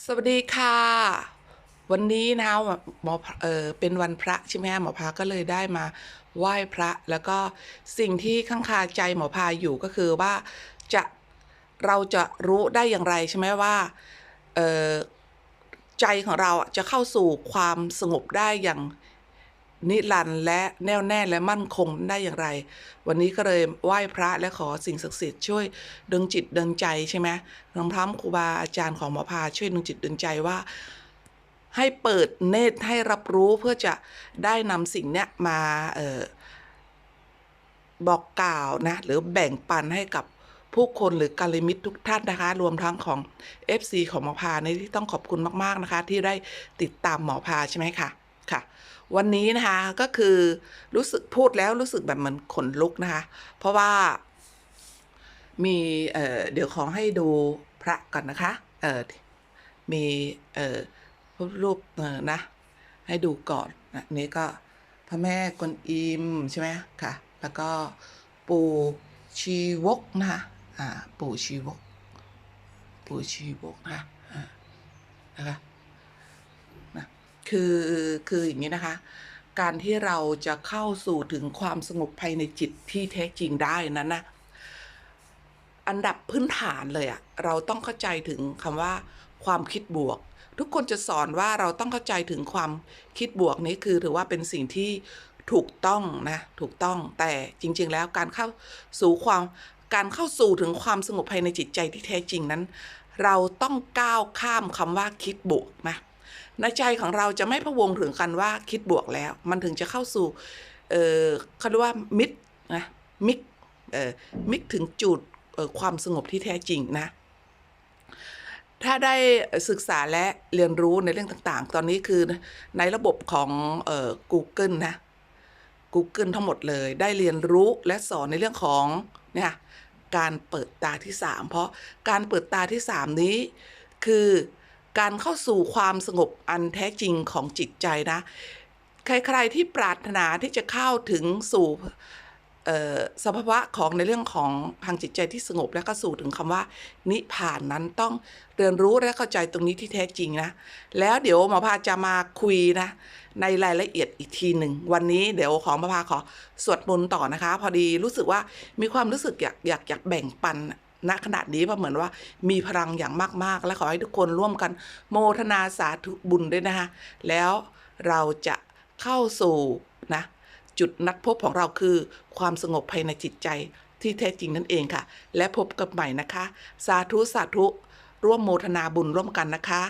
สวัสดีค่ะ วันนี้นะคะหมอเออเป็นวันพระใช่ไหมหมอพาก็เลยได้มาไหว้พระ แล้วก็สิ่งที่ข้างคาใจหมอพาอยู่ก็คือว่าจะเราจะรู้ได้อย่างไรใช่ไหมว่าเออใจของเราอะจะเข้าสู่ความสงบได้อย่าง นิรันดร์และแน่วแน่และมั่นคงได้อย่างไร วันนี้ก็เลยไหว้พระและขอสิ่งศักดิ์สิทธิ์ช่วยดึงจิตดึงใจใช่ไหมรองพร้อมครูบาอาจารย์ของหมอพาช่วยดึงจิตดึงใจว่า ให้เปิดเนตรให้รับรู้เพื่อจะได้นำสิ่งเนี้ยมาเออบอกกล่าวนะหรือแบ่งปันให้กับผู้คนหรือกัลยาณมิตรทุกท่านนะคะ รวมทั้งของ FC ของหมอพาในที่ต้องขอบคุณมาก ๆ นะคะ ที่ได้ติดตามหมอพาใช่ไหมคะ ค่ะ วันนี้นะคะก็คือรู้สึกพูดแล้วรู้สึกแบบเหมือนขนลุกนะคะ เพราะว่ามีเเดี๋ยวขอให้ดูพระก่อนนะคะมีรูปนะ ให้ดูก่อนนะนี่ก็พระแม่กวนอิมใช่ไหมค่ะ แล้วก็ปู่ชีวกนะคะปู่ชีวกปู่ชีวกนะคะอ่านะคะนะ คือคืออย่างนี้นะคะ การที่เราจะเข้าสู่ถึงความสงบภายในจิตที่แท้จริงได้นั้นนะอันดับพื้นฐานเลยอะเราต้องเข้าใจถึงคำว่าความคิดบวก ทุกคนจะสอนว่าเราต้องเข้าใจถึงความคิดบวกนี้คือถือว่าเป็นสิ่งที่ถูกต้องนะถูกต้องแต่จริง ๆ แล้วการเข้าสู่ความการเข้าสู่ถึงความสงบภายในจิตใจที่แท้จริงนั้น เราต้องก้าวข้ามคำว่าคิดบวกนะ ในใจของเราจะไม่พะวงถึงกันว่าคิดบวกแล้ว มันถึงจะเข้าสู่ เออเขาเรียกว่ามิดนะมิกเออมิกถึงจุดความสงบที่แท้จริงนะ ถ้าได้ศึกษาและเรียนรู้ในเรื่องต่างๆ ตอนนี้คือในระบบของเอ่อ Google นะ Google ทั้งหมดเลย ได้เรียนรู้และสอนในเรื่องของเนี่ยการเปิดตาที่ 3 เพราะการเปิดตาที่ 3 นี้คือ การเข้าสู่ความสงบอันแท้จริงของจิตใจนะ ใครๆที่ปรารถนาที่จะเข้าถึงสู่สภาวะของในเรื่องของทางจิตใจที่สงบและก็สู่ถึงคำว่า นิพพานนั้นต้องเรียนรู้และเข้าใจตรงนี้ที่แท้จริงนะ แล้วเดี๋ยวหมอพาจะมาคุยนะ ในรายละเอียดอีกทีหนึ่ง วันนี้เดี๋ยวของหมอพาขอสวดมนต์ต่อนะคะ พอดีรู้สึกว่ามีความรู้สึกอยากอยากอยากแบ่งปัน ณขนาดนี้เพราะเหมือนว่ามีพลังอย่างมาก ๆ และขอให้ทุกคนร่วมกันโมทนาสาธุบุญด้วยนะคะแล้วเราจะเข้าสู่นะจุดนัดพบของเราคือความสงบภายในจิตใจที่แท้จริงนั่นเองค่ะ และพบกับใหม่นะคะ สาธุสาธุร่วมโมทนาบุญร่วมกันนะคะ